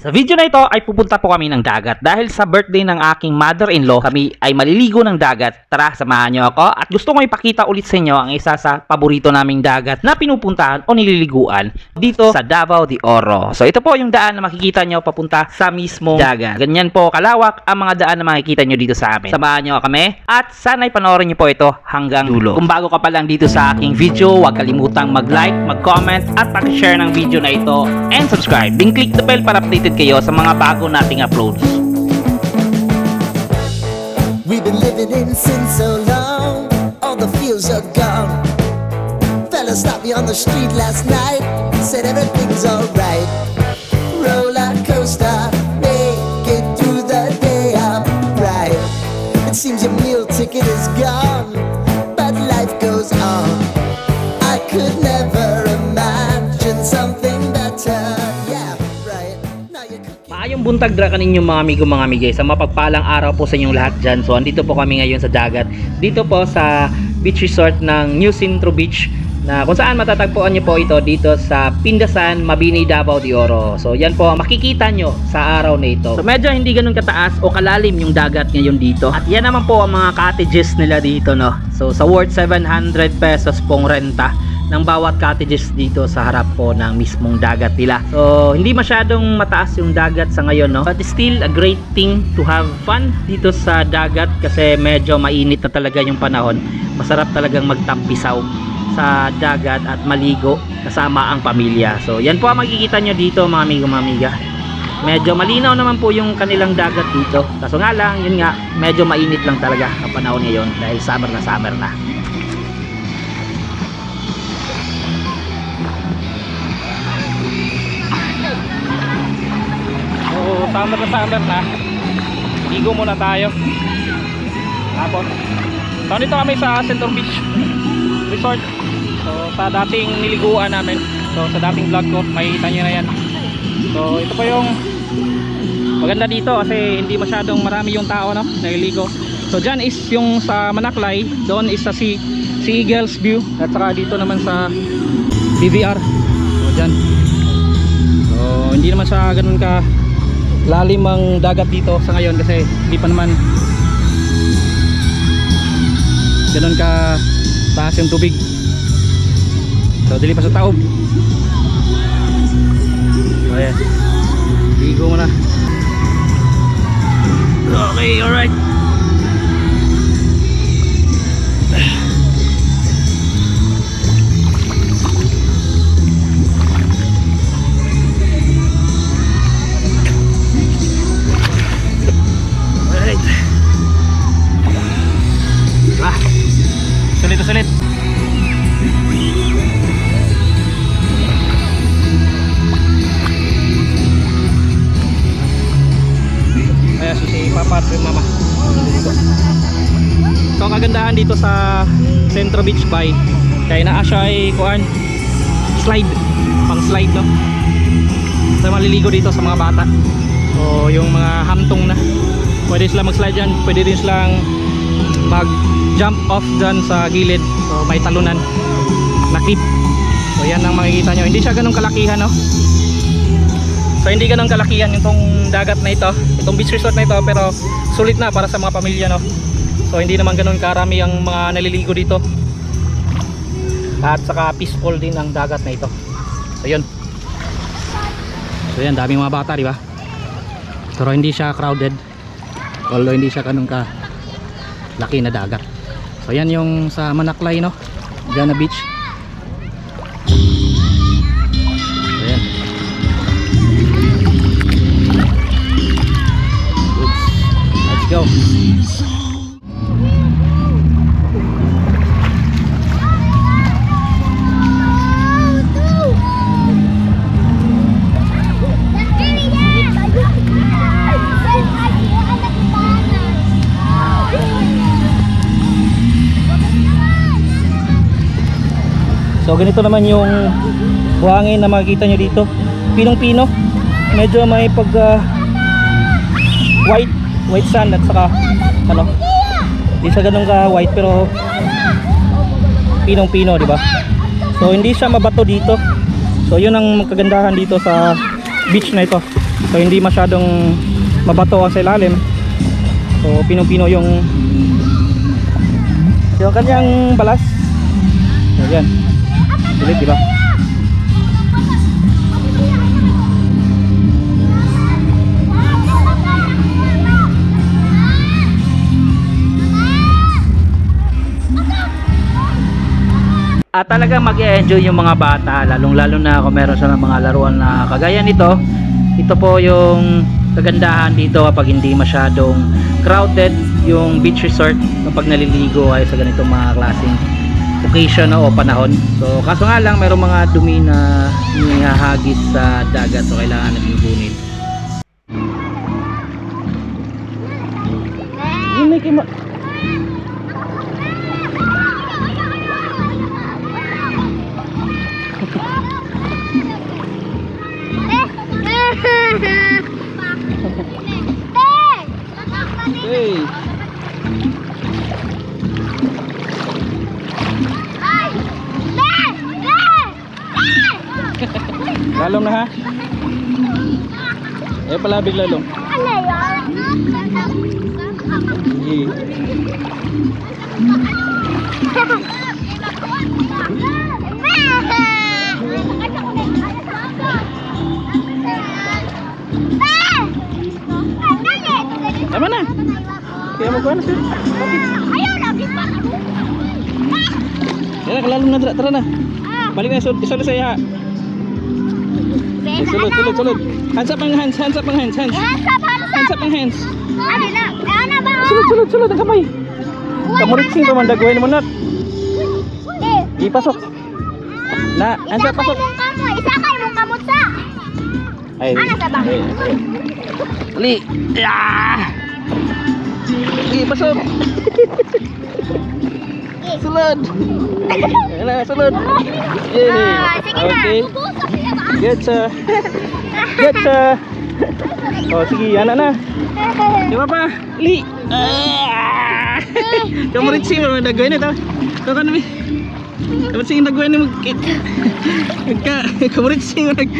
Sa video na ito ay pupunta po kami ng dagat dahil sa birthday ng aking mother-in-law kami ay maliligo ng dagat. Tara, samahan niyo ako at gusto ko ipakita ulit sa inyo ang isa sa paborito naming dagat na pinupuntahan o nililiguan dito sa Davao de Oro. So ito po yung daan na makikita nyo papunta sa mismong dagat. Ganyan po kalawak ang mga daan na makikita nyo dito sa amin. Samahan nyo kami at sana'y panoorin nyo po ito hanggang dulo. Kung bago ka pa lang dito sa aking video, huwag kalimutang mag-like, mag-comment at pag-share ng video na ito and subscribe. Then click the bell para updated kayo sa mga bago nating uploads. We've been living in sin so long, all the feels are gone. Fella stopped me on the street last night, said everything's alright. Roller coaster, Maayong buntag dra kaninyong mga amigo mga amigay sa mapagpalang araw po sa inyong lahat dyan. So andito po kami ngayon sa dagat. Dito po sa beach resort ng New Centro Beach na kung saan matatagpuan nyo po ito dito sa Pindasan, Mabini, Davao de Oro. So yan po ang makikita nyo sa araw na ito. So medyo hindi ganun kataas o kalalim yung dagat ngayon dito. At yan naman po ang mga cottages nila dito no. So sa worth 700 pesos pong renta ng bawat cottages dito sa harap po ng mismong dagat nila. So, hindi masyadong mataas yung dagat sa ngayon, no? But still a great thing to have fun dito sa dagat kasi medyo mainit na talaga yung panahon. Masarap talagang magtampisaw sa dagat at maligo kasama ang pamilya. So, yan po ang makikita nyo dito mga amigo mga amiga. Medyo malinaw naman po yung kanilang dagat dito. Kaso nga lang, yun nga, medyo mainit lang talaga ang panahon ngayon dahil summer na summer na. So, summer na summer na. Ligo muna tayo. Tapos, so dito kami sa Central Beach Resort. So, sa dating niliguan namin. So, sa dating vlog ko, makikita nyo na yan. So, ito po yung maganda dito kasi hindi masyadong marami yung tao no, naliligo. So, dyan is yung sa Manaklay. Doon is sa si, si Eagles View. At saka dito naman sa BVR. So, dyan. So, hindi naman siya ganun ka lalim ang dagat dito sa ngayon kasi hindi pa naman ganun ka taas yung tubig. So, dili pa sa taob. So, ayan. Ligo mo na. Okay, alright. At si Mama. So ang kagandahan dito sa Centro Beach Bay kaya naa siya ay kuan slide. Pang slide no? Sa maliligo dito sa mga bata. O yung mga hamtong na. Pwede sila mag slide dyan. Pwede din silang mag jump off dyan sa gilid. So may talunan. Na clip. So yan ang makikita nyo. Hindi siya ganun kalakihan no so hindi ganun kalakihan itong dagat na ito itong beach resort na ito pero sulit na para sa mga pamilya no? So hindi naman ganun karami ang mga naliligo dito. At saka peaceful din ang dagat na ito. So yun. So yan daming mga bata di ba? Pero hindi siya crowded. Although hindi siya ganun ka laki na dagat. So yan yung sa Manaklay no? Gana Beach go So ganito naman yung buhangin na makikita nyo dito. Pinong-pino. Medyo may pag ah, white white sand at saka ano. Hindi siya ganun ka white pero pinong-pino, di ba? So hindi siya mabato dito. So yun ang kagandahan dito sa beach na ito. So hindi masyadong mabato ang sa ilalim. So pinong-pino yung yung kanyang balas. So yan. Ulit, di ba? At talaga mag-enjoy yung mga bata, lalong lalo na kung meron silang mga laruan na kagaya nito. Ito po yung kagandahan dito kapag hindi masyadong crowded yung beach resort kapag naliligo ay sa ganitong mga klaseng occasion o panahon. So kaso nga lang mayroong mga dumi na nihahagis sa dagat so kailangan natin ibunin. Yung Mickey Hey. Lalong na ha? Eh pala biglalong. Sige. Tama na. Kaya magkuha na sir. Ayaw lagi pa. Yan na, kalalong na tara, tara na. Balik na, isulod sa iya. Sulod, sulod, sulod. Hands up ang hands, hands up ang hands, hands. Hands up, hands Hands up. up ang hands. Ano na? Ano ba? Sulod, sulod, sulod ang kamay. Kamuritsing pa man dagway mo na. Eh, Ipasok. Na, hands up, pasok. mong kamoy, isa kay mong kamot sa. Ay. Ano sa ba? Ali. Ah. Sige, pasok. Sulod. Ayan na, sulod. Yay. Ah, sige na. Okay. Get sa. Get sa. Oh, sige, ana na. Di ba pa? Li. Ah. Kamuritsing mo dagway na to. Ito ka namin. Kamuritsing dagway na mag... Magka... Kamuritsing mo nag...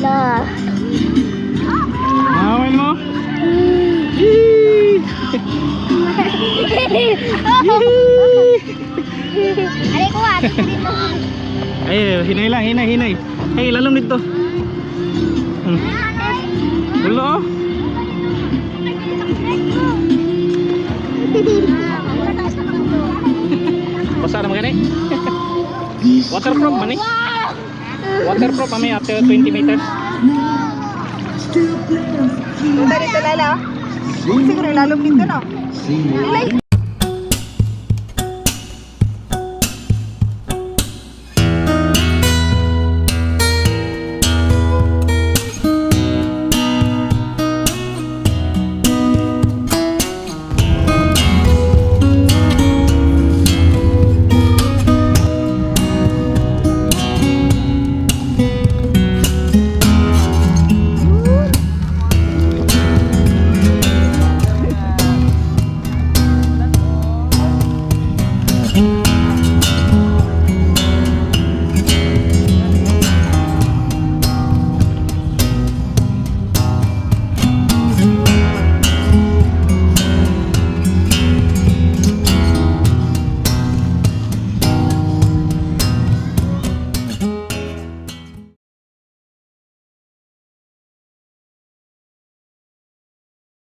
La. Awan mo? Alay ko ah. Ay, hinay lang, hinay, hinay. Hey, lalong dito. Hmm. Gulo oh. Basa naman gani. Waterproof man eh. Waterproof kami after 20 meters. Punta dito lala. Siguro lalong dito no. Ilay.